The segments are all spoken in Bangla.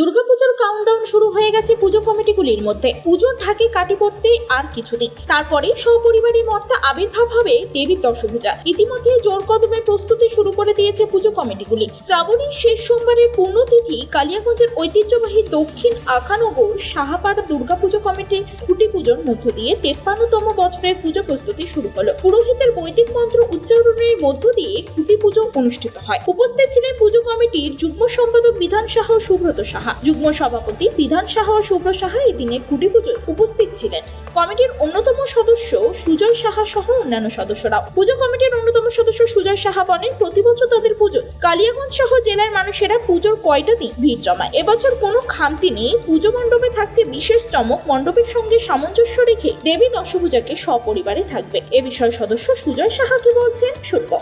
দুর্গাপুজোর কাউন্টডাউন শুরু হয়ে গেছে পুজো কমিটিগুলির মধ্যে। পুজোর ঢাকে কাটি পড়তে আর কিছুদিন। তারপরে সপরিবারের মর্তে আবির্ভাব হবে দেবীর দশভূজা ইতিমধ্যে জোর কদমে প্রস্তুতি শুরু করে দিয়েছে পুজো কমিটিগুলি। শ্রাবণীর শেষ সোমবারের পূর্ণতিথি কালিয়াগঞ্জের ঐতিহ্যবাহী দক্ষিণ আখানগর সাহাপাড়া দুর্গাপুজো কমিটির খুঁটি পুজোর মধ্য দিয়ে তেপ্পান্নতম বছরের পুজো প্রস্তুতি শুরু হলো। পুরোহিতের বৈদিক মন্ত্র উচ্চারণের মধ্য দিয়ে খুঁটি পুজো অনুষ্ঠিত হয়। উপস্থিত ছিলেন পুজো কমিটির যুগ্ম সম্পাদক বিধান সাহা সুব্রত সাহা। যুগ্ম সভাপতি বিধান সাহা ও শুভ্র সাহা এই দিনের খুঁটি পুজোয় উপস্থিত ছিলেন। কমিটির অন্যতম সদস্য সুজয় সাহা সহ অন্যান্য সদস্যরাও পুজো কমিটির অন্যতম সদস্য সুজয় সাহা বলেন প্রতি বছর তাদের পুজো। কালিয়াগঞ্জ সহ জেলার মানুষেরা পুজোর কয়টা দিন ভিড় জমায়? এবছর কোনো খামতি নেই। পুজো মণ্ডপে থাকছে বিশেষ চমক। মণ্ডপের সঙ্গে সামঞ্জস্য রেখে দেবী দশভূজাকে সপরিবারে থাকবে। এ বিষয়ে সদস্য সুজয় সাহা কি বলছেন শুনব।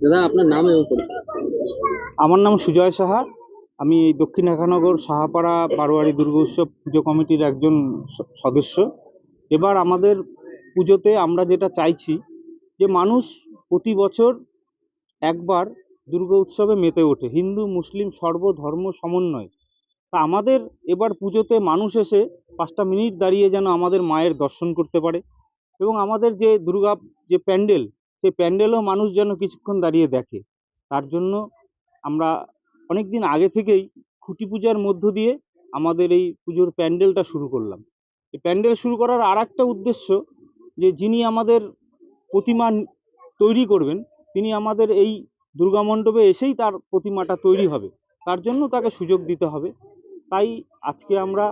দাদা আপনার নাম এবং পরিচয়? আমার নাম সুজয় সাহা। আমি দক্ষিণ একানগর সাহাপাড়া বারোয়ারি দুর্গা উৎসব পুজো কমিটির একজন সদস্য। এবার আমাদের পুজোতে আমরা যেটা চাইছি যে মানুষ প্রতি বছর একবার দুর্গা উৎসবে মেতে ওঠে। হিন্দু, মুসলিম সর্বধর্ম সমন্বয়। তা আমাদের এবার পুজোতে মানুষ এসে পাঁচটা মিনিট দাঁড়িয়ে যেন আমাদের মায়ের দর্শন করতে পারে এবং আমাদের যে দুর্গা, যে প্যান্ডেল, সেই প্যান্ডেলও মানুষ যেন কিছুক্ষণ দাঁড়িয়ে দেখে। তার জন্য আমরা অনেক দিন আগে থেকেই খুঁটি পূজার মধ্য দিয়ে আমাদের এই পুজোর প্যান্ডেলটা শুরু করলাম। এই প্যান্ডেল শুরু করার আর একটা উদ্দেশ্য যে, যিনি আমাদের প্রতিমা তৈরি করবেন, তিনি আমাদের এই দুর্গা মণ্ডপে এসেই তার প্রতিমাটা তৈরি হবে। তার জন্য তাকে সুযোগ দিতে হবে। তাই আজকে আমরা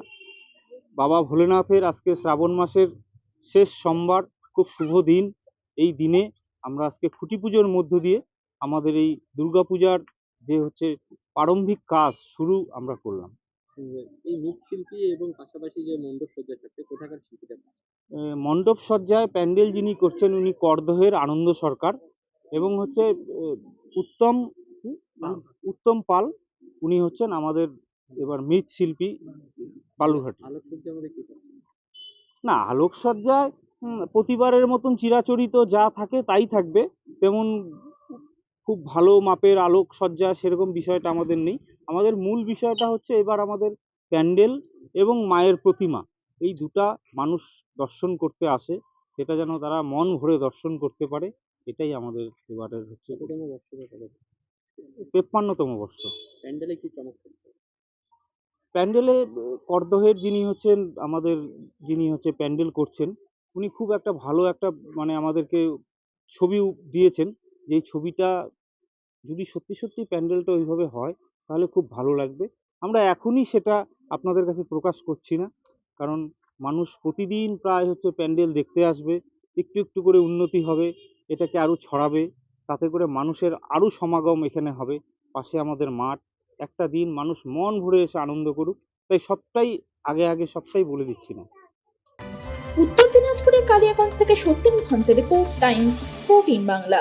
বাবা ভোলেনাথের আজকে শ্রাবণ মাসের শেষ সোমবার, খুব শুভ দিন। এই দিনে আমরা আজকে খুঁটি পুজোর মধ্য দিয়ে আমাদের এই দুর্গাপূজার যে হচ্ছে প্রারম্ভিক কাজ শুরু আমরা করলাম। এই মৃৎশিল্পী এবং পাশাপাশি যে মণ্ডপ সজ্জা থাকছে কোথাকার মণ্ডপ সজ্জায় প্যান্ডেল যিনি করছেন উনি করদহের আনন্দ সরকার এবং হচ্ছে উত্তম উত্তম পাল উনি হচ্ছেন আমাদের এবার মৃৎশিল্পী বালুঘাটি না আলোকসজ্জায় প্রতিবারের মতন চিরাচরিত যা থাকে তাই থাকবে। তেমন খুব ভালো মাপের আলোকসজ্জা সেরকম বিষয়টা আমাদের নেই। আমাদের মূল বিষয়টা হচ্ছে এবার আমাদের প্যান্ডেল এবং মায়ের প্রতিমা। এই দুটা মানুষ দর্শন করতে আসে সেটা যেন তারা মন ভরে দর্শন করতে পারে এটাই আমাদের এবারের হচ্ছে তেপ্পান্নতম বর্ষ। প্যান্ডেলে কি চমক প্যান্ডেলে করদহের যিনি হচ্ছেন আমাদের যিনি হচ্ছে প্যান্ডেল করছেন উনি খুব একটা ভালো একটা মানে আমাদেরকে ছবি দিয়েছেন। যে ছবিটা যদি সত্যি সত্যি প্যান্ডেলটা ওইভাবে হয়, তাহলে খুব ভালো লাগবে। আমরা এখনই সেটা আপনাদের কাছে প্রকাশ করছি না। কারণ মানুষ প্রতিদিন প্রায় হচ্ছে প্যান্ডেল দেখতে আসবে, একটু একটু করে উন্নতি হবে, এটাকে আরও ছড়াবে, তাতে করে মানুষের আরও সমাগম এখানে হবে, পাশে আমাদের মাঠ। একটা দিন মানুষ মন ভরে এসে আনন্দ করুক, তাই সবটাই আগে আগে সবটাই বলে দিচ্ছি না। উত্তর দিনাজপুরের কালিয়াগঞ্জ থেকে Satyen Mohanta report, Times, fourteen Bangla.